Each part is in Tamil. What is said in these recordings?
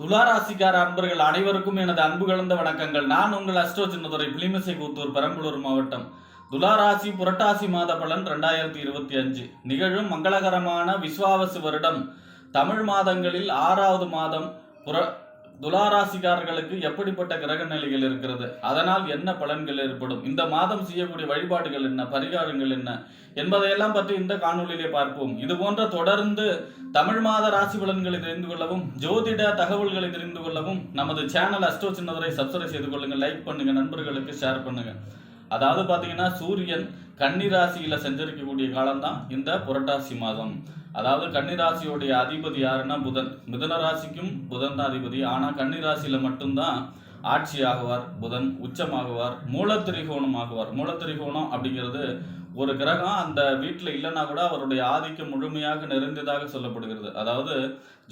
துளாராசிக்கார அன்பர்கள் அனைவருக்கும் எனது அன்பு கலந்த வணக்கங்கள். நான் உங்கள் அஸ்ட்ரோ சின்னதுரை பிளிமிசை கூத்தூர் பெரம்பலூர் மாவட்டம். துளாராசி புரட்டாசி மாத பலன் ரெண்டாயிரத்தி இருபத்தி அஞ்சு. நிகழும் மங்களகரமான விஸ்வாவசு வருடம். தமிழ் மாதங்களில் ஆறாவது மாதம் புற துளாராசிக்காரர்களுக்கு எப்படிப்பட்ட கிரக நிலைகள் இருக்கிறது? அதனால் என்ன பலன்கள் ஏற்படும்? இந்த மாதம் செய்யக்கூடிய வழிபாடுகள் என்ன? பரிகாரங்கள் என்ன? என்பதையெல்லாம் பற்றி இந்த காணொளியிலே பார்ப்போம். இது போன்ற தொடர்ந்து தமிழ் மாத ராசி பலன்களை தெரிந்து கொள்ளவும் ஜோதிட தகவல்களை தெரிந்து கொள்ளவும் நமது சேனல் அஸ்டோ சின்னவரை சப்ஸ்கிரைப் செய்து கொள்ளுங்க லைக் பண்ணுங்க நண்பர்களுக்கு ஷேர் பண்ணுங்க. அதாவது பார்த்தீங்கன்னா சூரியன் கன்னி ராசியில சஞ்சரிக்கக்கூடிய காலம்தான் இந்த புரட்டாசி மாதம். அதாவது கன்னிராசியோடைய அதிபதி யாருன்னா புதன். மிதன ராசிக்கும் புதன் தான் அதிபதி. ஆனால் கன்னிராசியில் மட்டும்தான் ஆட்சி ஆகுவார் புதன் உச்சமாகுவார் மூலத்திரிகோணம் ஆகுவார். மூலத்திரிகோணம் அப்படிங்கிறது ஒரு கிரகம் அந்த வீட்டில் இல்லைன்னா கூட அவருடைய ஆதிக்கம் முழுமையாக நிறைந்ததாக சொல்லப்படுகிறது. அதாவது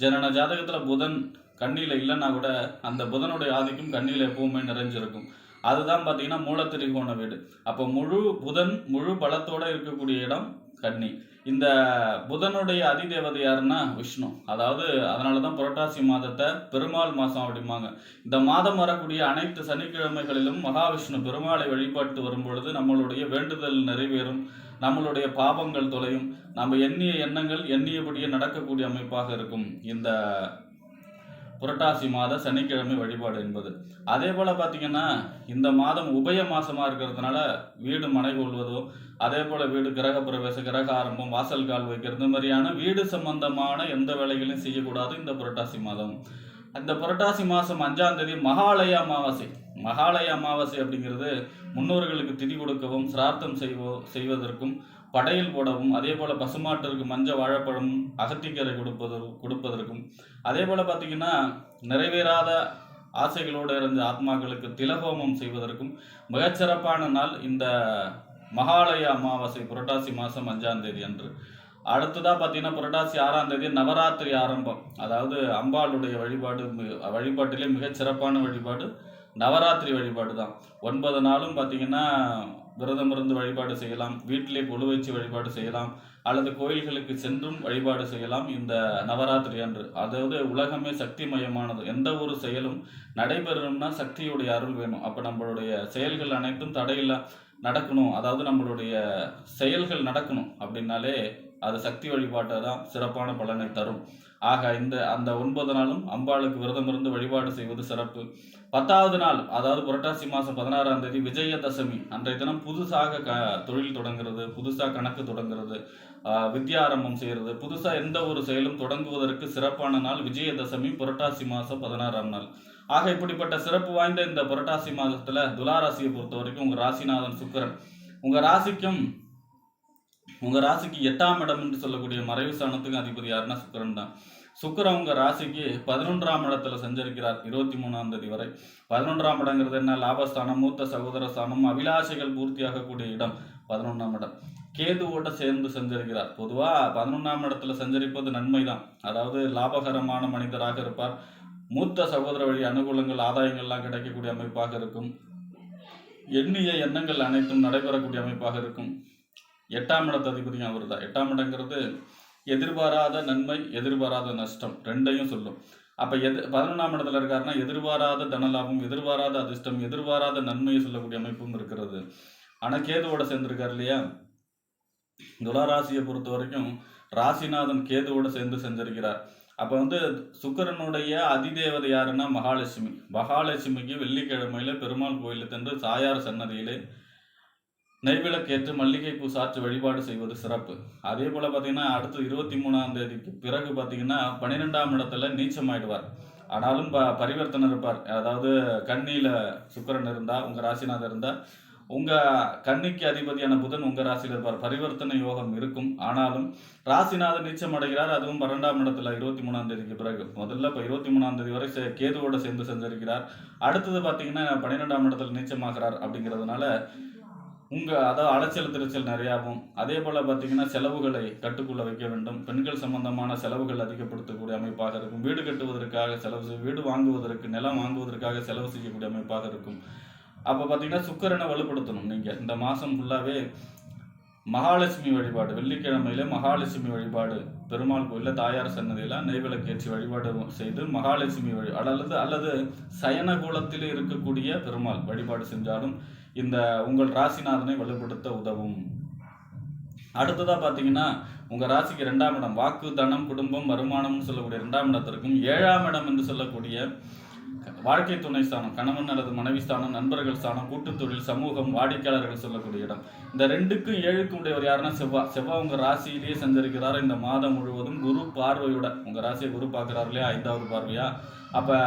ஜனன ஜாதகத்தில் புதன் கண்ணியில் இல்லைன்னா கூட அந்த புதனுடைய ஆதிக்கம் கண்ணியில் எப்பவுமே நிறைஞ்சிருக்கும். அதுதான் பார்த்தீங்கன்னா மூலத்திரிகோண வீடு. அப்போ முழு புதன் முழு பலத்தோடு இருக்கக்கூடிய இடம் கன்னி. இந்த புதனுடைய அதிதேவதை யாருன்னா விஷ்ணு. அதாவது அதனால தான் புரட்டாசி மாதத்தை பெருமாள் மாதம் அப்படிம்பாங்க. இந்த மாதம் வரக்கூடிய அனைத்து சனிக்கிழமைகளிலும் மகாவிஷ்ணு பெருமாளை வழிபாட்டு வரும் பொழுது நம்மளுடைய வேண்டுதல் நிறைவேறும். நம்மளுடைய பாபங்கள் தொலையும். நம்ம எண்ணிய எண்ணங்கள் எண்ணியபடியே நடக்கக்கூடிய அமைப்பாக இருக்கும் இந்த புரட்டாசி மாத சனிக்கிழமை வழிபாடு என்பது. அதே போல் பார்த்தீங்கன்னா இந்த மாதம் உபய மாதமாக இருக்கிறதுனால வீடு மனை கொள்வதோ அதே போல் வீடு கிரக பிரவேச கிரக ஆரம்பம் வாசல் கால் வைக்கிறது இந்த மாதிரியான வீடு சம்பந்தமான எந்த வேலைகளையும் செய்யக்கூடாது இந்த புரட்டாசி மாதம். அந்த புரட்டாசி மாதம் அஞ்சாம் தேதி மகாலய அமாவாசை. மகாலய அமாவாசை அப்படிங்கிறது முன்னோர்களுக்கு திதி கொடுக்கவும் சிரார்த்தம் செய்வோ செய்வதற்கும் படையல் போடவும் அதே போல் பசுமாட்டிற்கு மஞ்சள் வாழைப்பழம் அகத்திக்கரை கொடுப்பது கொடுப்பதற்கும். அதே போல் பார்த்தீங்கன்னா நிறைவேறாத ஆசைகளோடு இருந்த ஆத்மாக்களுக்கு திலகோமம் செய்வதற்கும் மிகச்சிறப்பான நாள் இந்த மகாலய அமாவாசை புரட்டாசி மாதம் அஞ்சாம் தேதி அன்று. அடுத்ததாக பார்த்தீங்கன்னா புரட்டாசி ஆறாம் தேதி நவராத்திரி ஆரம்பம். அதாவது அம்பாளுடைய வழிபாடு வழிபாட்டிலே மிகச்சிறப்பான வழிபாடு நவராத்திரி வழிபாடு தான் ஒன்பது நாளும் பார்த்தீங்கன்னா விரதம் இருந்து வழிபாடு செய்யலாம் வீட்டிலே கொழு வச்சு வழிபாடு செய்யலாம் அல்லது கோயில்களுக்கு சென்றும் வழிபாடு செய்யலாம் இந்த நவராத்திரி அன்று. அதாவது உலகமே சக்தி மயமானது எந்த ஒரு செயலும் நடைபெறணும்னா சக்தியுடைய அருள் வேணும். அப்போ நம்மளுடைய செயல்கள் அனைத்தும் தடையில்லா நடக்கணும். அதாவது நம்மளுடைய செயல்கள் நடக்கணும் அப்படின்னாலே அது சக்தி வழிபாட்டை தான் சிறப்பான பலனை தரும். ஆக இந்த அந்த ஒன்பது நாளும் அம்பாளுக்கு விரதம் இருந்து வழிபாடு செய்வது சிறப்பு. பத்தாவது நாள் அதாவது புரட்டாசி மாதம் பதினாறாம் தேதி விஜயதசமி அன்றைய தினம் புதுசாக க தொழில் தொடங்குறது புதுசாக கணக்கு தொடங்குறது வித்யாரம்பம் செய்கிறது புதுசாக எந்த ஒரு செயலும் தொடங்குவதற்கு சிறப்பான நாள் விஜயதசமி புரட்டாசி மாதம் பதினாறாம் நாள். ஆக இப்படிப்பட்ட சிறப்பு வாய்ந்த இந்த புரட்டாசி மாதத்தில் துலாராசியை பொறுத்த வரைக்கும் உங்கள் ராசிநாதன் சுக்கரன். உங்கள் ராசிக்கும் உங்கள் ராசிக்கு எட்டாம் இடம் என்று சொல்லக்கூடிய மறைவு ஸ்தானத்துக்கு அதிபதி யாருன்னா சுக்கரன் தான். சுக்கிரன் உங்கள் ராசிக்கு பதினொன்றாம் இடத்துல சஞ்சரிக்கிறார் இருபத்தி மூணாம் தேதி வரை. பதினொன்றாம் இடங்கிறது என்ன? லாபஸ்தானம் மூத்த சகோதர ஸ்தானம் அபிலாஷைகள் பூர்த்தியாகக்கூடிய இடம் பதினொன்றாம் இடம். கேதுவோட சேர்ந்து சஞ்சரிக்கிறார். பொதுவாக பதினொன்றாம் இடத்துல சஞ்சரிப்பது நன்மை தான் அதாவது லாபகரமான மனிதராக இருப்பார். மூத்த சகோதர வழி அனுகூலங்கள் ஆதாயங்கள்லாம் கிடைக்கக்கூடிய அமைப்பாக இருக்கும். எண்ணிய எண்ணங்கள் அனைத்தும் நடைபெறக்கூடிய அமைப்பாக இருக்கும். எட்டாம் இடத்து அதிபதியும் அவர் தான். எட்டாம் இடங்கிறது எதிர்பாராத நன்மை எதிர்பாராத நஷ்டம் ரெண்டையும் சொல்லும். அப்போ எது பதினொன்றாம் இடத்துல இருக்காருன்னா எதிர்பாராத தனலாபம் எதிர்பாராத அதிர்ஷ்டம் எதிர்பாராத நன்மையை சொல்லக்கூடிய அமைப்பும் இருக்கிறது. ஆனால் கேதுவோட சேர்ந்துருக்கார் இல்லையா? துளாராசியை பொறுத்த வரைக்கும் ராசிநாதன் கேதுவோட சேர்ந்து செஞ்சிருக்கிறார். அப்போ வந்து சுக்கிரனுடைய அதிதேவதை யாருன்னா மகாலட்சுமி. மகாலட்சுமிக்கு வெள்ளிக்கிழமையில பெருமாள் கோயிலுக்கு சென்று சாயார் சன்னதியிலே நெய்விளக்கேற்று மல்லிகை பூ சாற்றி வழிபாடு செய்வது சிறப்பு. அதே போல் பார்த்தீங்கன்னா அடுத்து இருபத்தி மூணாம் தேதிக்கு பிறகு பார்த்தீங்கன்னா பன்னிரெண்டாம் இடத்துல நீச்சமாயிடுவார். ஆனாலும் ப பரிவர்த்தனை இருப்பார். அதாவது கண்ணியில் சுக்கரன் இருந்தால் உங்கள் ராசிநாதர் இருந்தால் உங்கள் கண்ணிக்கு அதிபதியான புதன் உங்கள் ராசியில் இருப்பார். பரிவர்த்தனை யோகம் இருக்கும். ஆனாலும் ராசிநாதன் நீச்சம் அடைகிறார். அதுவும் பன்னெண்டாம் இடத்துல இருபத்தி மூணாம் தேதிக்கு பிறகு. முதல்ல இப்போ இருபத்தி மூணாம் தேதி வரை சே- கேதுவோட சேர்ந்து செஞ்சிருக்கிறார் அடுத்தது பார்த்தீங்கன்னா பன்னிரெண்டாம் இடத்துல நீச்சமாகிறார் அப்படிங்கிறதுனால உங்கள் அதாவது அலைச்சல் திருச்சல் நிறையாகும் அதே போல் பார்த்தீங்கன்னா செலவுகளை கட்டுக்குள்ளே வைக்க வேண்டும். பெண்கள் சம்பந்தமான செலவுகள் அதிகப்படுத்தக்கூடிய அமைப்பாக இருக்கும். வீடு கட்டுவதற்காக செலவு செய் வீடு வாங்குவதற்கு நிலம் வாங்குவதற்காக செலவு செய்யக்கூடிய அமைப்பாக இருக்கும். அப்போ பார்த்தீங்கன்னா சுக்கரனை வலுப்படுத்தணும் நீங்கள் இந்த மாதம் ஃபுல்லாகவே மகாலட்சுமி வழிபாடு வெள்ளிக்கிழமையில மகாலட்சுமி வழிபாடு பெருமாள் கோயிலில் தாயார் சன்னதியில் நெய்விளக்கு ஏற்றி வழிபாடு செய்து மகாலட்சுமி வழி அல்லது அல்லது சயன கோலத்தில் இருக்கக்கூடிய பெருமாள் வழிபாடு செஞ்சாலும் இந்த உங்கள் ராசிநாதனை வலுப்படுத்த உதவும். அடுத்ததாக பார்த்தீங்கன்னா உங்கள் ராசிக்கு ரெண்டாம் இடம் வாக்கு தனம் குடும்பம் வருமானம்னு சொல்லக்கூடிய ரெண்டாம் இடத்திற்கும் ஏழாம் இடம் என்று சொல்லக்கூடிய வாழ்க்கை துணை ஸ்தானம் கணவன் அல்லது மனைவி ஸ்தானம் நண்பர்கள் ஸ்தானம் கூட்டுத் தொழில் சமூகம் வாடிக்கையாளர்கள் சொல்லக்கூடிய இடம். இந்த ரெண்டுக்கும் ஏழுக்கும் உடையவர் யாருன்னா செவ்வாய் செவ்வாய் உங்கள் ராசியிலேயே சஞ்சரிக்கிறார் இந்த மாதம் முழுவதும் குரு பார்வையோட உங்கள் ராசியை குரு பார்க்கிறார் இல்லையா? ஐந்தாவது பார்வையா? அப்போ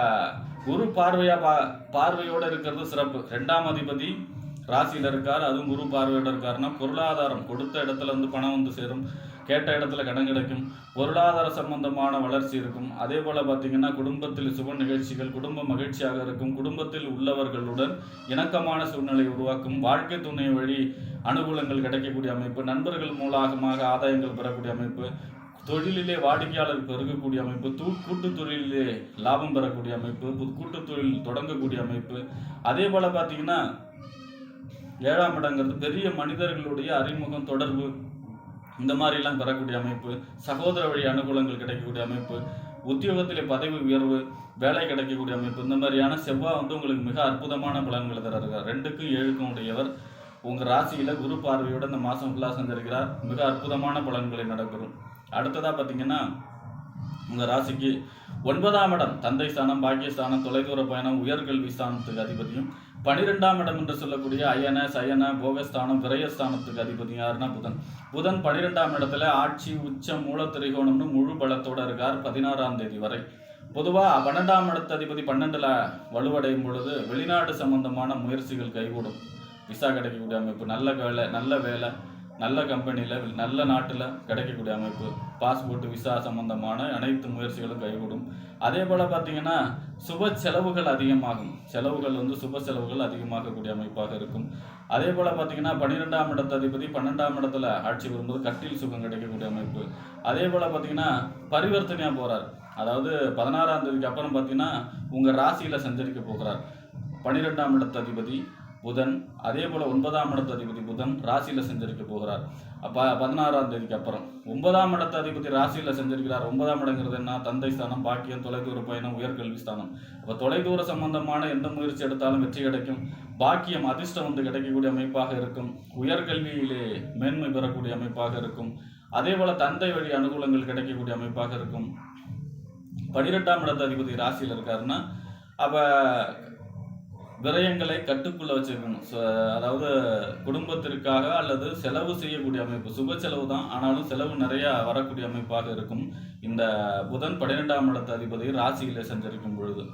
குரு பார்வையா பா பார்வையோடு இருக்கிறது சிறப்பு. ரெண்டாம் அதிபதி ராசியில் இருக்கார் அதுவும் குரு பார்வையோட இருக்காருன்னா பொருளாதாரம் கொடுத்த இடத்துல வந்து பணம் வந்து சேரும் கேட்ட இடத்துல கடன் கிடைக்கும் பொருளாதார சம்பந்தமான வளர்ச்சி இருக்கும். அதே போல் பார்த்தீங்கன்னா குடும்பத்தில் சுப நிகழ்ச்சிகள் குடும்ப மகிழ்ச்சியாக இருக்கும். குடும்பத்தில் உள்ளவர்களுடன் இணக்கமான சூழ்நிலை உருவாக்கும். வாழ்க்கை துணை வழி அனுகூலங்கள் கிடைக்கக்கூடிய அமைப்பு நண்பர்கள் மூலமாக ஆதாயங்கள் பெறக்கூடிய அமைப்பு தொழிலிலே வாடிக்கையாளர் பெருகக்கூடிய அமைப்பு தூ கூட்டு தொழிலிலே லாபம் பெறக்கூடிய அமைப்பு புது கூட்டு தொழில் தொடங்கக்கூடிய அமைப்பு. அதே போல் பார்த்தீங்கன்னா ஏழாம் இடங்கிறது பெரிய மனிதர்களுடைய அறிமுகம் தொடர்பு. இந்த மாதிரிலாம் பெறக்கூடிய அமைப்பு சகோதர வழி அனுகூலங்கள் கிடைக்கக்கூடிய அமைப்பு உத்தியோகத்திலே பதவி உயர்வு வேலை கிடைக்கக்கூடிய அமைப்பு இந்த மாதிரியான செவ்வாய் வந்து உங்களுக்கு மிக அற்புதமான பலன்களை தருகிறார் ரெண்டுக்கும் ஏழுக்கும் உடையவர். உங்கள் ராசியில் குரு பார்வையோட இந்த மாதம் ஃபுல்லாக செஞ்சிருக்கிறார். மிக அற்புதமான பலன்களை நடக்கிறோம் அடுத்ததாக பார்த்தீங்கன்னா உங்கள் ராசிக்கு ஒன்பதாம் இடம் தந்தை ஸ்தானம் பாக்கியஸ்தானம் தொலைதூர பயணம் உயர்கல்வி ஸ்தானத்துக்கு அதிபதியும் பனிரெண்டாம் இடம் என்று சொல்லக்கூடிய அயன சயன போகஸ்தானம் விரயஸ்தானத்துக்கு அதிபதி யாருன்னா புதன். புதன் பனிரெண்டாம் இடத்துல ஆட்சி உச்சம் மூலத்திரிகோணம்னு முழு பலத்தோட இருக்கார் பதினாறாம் தேதி வரை. பொதுவாக பன்னெண்டாம் இடத்த அதிபதி பன்னெண்டில் வலுவடையும் பொழுது வெளிநாடு சம்பந்தமான முயற்சிகள் கைகூடும். விசா கிடைக்கக்கூடிய அமைப்பு நல்ல வேலை நல்ல வேலை நல்ல கம்பெனியில் நல்ல நாட்டில் கிடைக்கக்கூடிய அமைப்பு. பாஸ்போர்ட் விசா சம்பந்தமான அனைத்து முயற்சிகளும் கைகூடும். அதே போல் பார்த்தீங்கன்னா சுப செலவுகள் அதிகமாகும். செலவுகள் வந்து சுப செலவுகள் அதிகமாகக்கூடிய அமைப்பாக இருக்கும். அதே போல் பார்த்தீங்கன்னா பன்னிரெண்டாம் இடத்த அதிபதி பன்னெண்டாம் இடத்துல ஆட்சி வரும்போது கட்டில் சுகம் கிடைக்கக்கூடிய அமைப்பு. அதே போல் பார்த்தீங்கன்னா பரிவர்த்தனையாக போகிறார் அதாவது பதினாறாம் தேதிக்கு அப்புறம் பார்த்தீங்கன்னா உங்கள் ராசியில் சஞ்சரிக்க போகிறார். பன்னிரெண்டாம் இடத்த அதிபதி புதன் அதே போல் ஒன்பதாம் இடத்து அதிபதி புதன் ராசியில் செஞ்சிருக்க போகிறார். அப்போ பதினாறாம் தேதிக்கு அப்புறம். ஒன்பதாம் இடத்து அதிபதி ராசியில் செஞ்சிருக்கிறார். ஒன்பதாம் இடங்கிறது என்ன? தந்தை ஸ்தானம் பாக்கியம் தொலைதூர பயணம் உயர்கல்வி ஸ்தானம். அப்போ தொலைதூர சம்பந்தமான எந்த முயற்சி எடுத்தாலும் வெற்றி கிடைக்கும். பாக்கியம் அதிர்ஷ்டம் வந்து கிடைக்கக்கூடிய அமைப்பாக இருக்கும். உயர்கல்வியிலே மேன்மை பெறக்கூடிய அமைப்பாக இருக்கும். அதே போல் தந்தை வழி அனுகூலங்கள் கிடைக்கக்கூடிய அமைப்பாக இருக்கும். பனிரெண்டாம் இடத்து அதிபதி ராசியில் இருக்காருன்னா அப்போ விரயங்களை கட்டுக்குள்ள வச்சுக்கணும் ஸோ அதாவது குடும்பத்திற்காக அல்லது செலவு செய்யக்கூடிய அமைப்பு சுப செலவு தான். ஆனாலும் செலவு நிறைய வரக்கூடிய அமைப்பாக இருக்கும். இந்த புதன் பன்னிரெண்டாம் இடத்த அதிபதி ராசியிலே சஞ்சரிக்கும் பொழுது.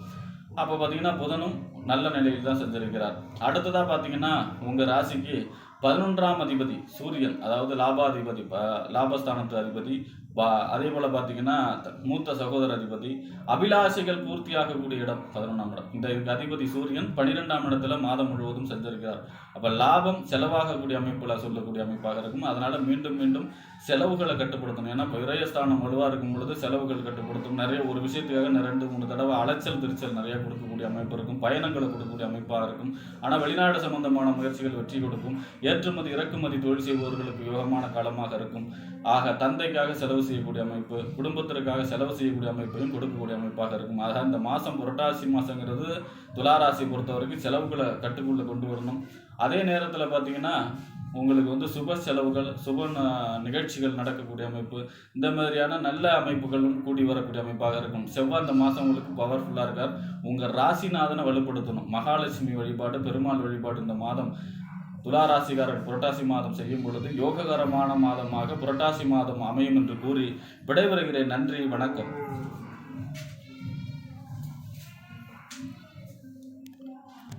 அப்போ பார்த்தீங்கன்னா புதனும் நல்ல நிலையில் தான் செஞ்சிருக்கிறார். அடுத்ததாக பார்த்தீங்கன்னா உங்கள் ராசிக்கு பதினொன்றாம் அதிபதி சூரியன் அதாவது லாபாதிபதி லாபஸ்தானத்து அதிபதி பா அதே போல் பார்த்தீங்கன்னா மூத்த சகோதர அதிபதி அபிலாஷைகள் பூர்த்தியாகக்கூடிய இடம் பதினொன்றாம் இடம். இந்த அதிபதி சூரியன் பன்னிரெண்டாம் இடத்துல மாதம் முழுவதும் சென்றிருக்கிறார். அப்போ லாபம் செலவாகக்கூடிய அமைப்பில் சொல்லக்கூடிய அமைப்பாக இருக்கும். அதனால் மீண்டும் மீண்டும் செலவுகளை கட்டுப்படுத்தணும். ஏன்னா இப்போ விரயஸ்தானம் வலுவாக இருக்கும் பொழுது செலவுகள் கட்டுப்படுத்தும். நிறைய ஒரு விஷயத்துக்காக ரெண்டு மூணு தடவை அலைச்சல் திருச்சல் நிறைய கொடுக்கக்கூடிய அமைப்பு இருக்கும். பயணங்களை கொடுக்கக்கூடிய அமைப்பாக இருக்கும். ஆனால் வெளிநாடு சம்பந்தமான முயற்சிகள் வெற்றி கொடுக்கும். ஏற்றுமதி இறக்குமதி தொழில் செய்பவர்களுக்கு யோகமான காலமாக இருக்கும். ஆக தந்தைக்காக செலவு செய்யக்கூடிய அமைப்பு குடும்பத்திற்காக செலவு செய்யக்கூடிய அமைப்பையும் கொடுக்கக்கூடிய அமைப்பாக இருக்கும். ஆக இந்த மாதம் புரட்டாசி மாதங்கிறது துளாராசி பொறுத்த வரைக்கும் செலவுகளை கட்டுக்குள்ளே கொண்டு வரணும். அதே நேரத்தில் பார்த்தீங்கன்னா உங்களுக்கு வந்து சுப செலவுகள் சுப நிகழ்ச்சிகள் நடக்கக்கூடிய அமைப்பு இந்த மாதிரியான நல்ல அமைப்புகளும் கூடி வரக்கூடிய அமைப்பாக இருக்கும். செவ்வாய் இந்த மாதம் உங்களுக்கு பவர்ஃபுல்லாக இருக்கார். உங்கள் ராசிநாதனை வலுப்படுத்தணும். மகாலட்சுமி வழிபாடு பெருமாள் வழிபாடு இந்த மாதம் துலாராசிகாரன் புரட்டாசி மாதம் செய்யும் பொழுது யோககரமான மாதமாக புரட்டாசி மாதம் அமையும் என்று கூறி விடைபெறுகிறேன். நன்றி வணக்கம்.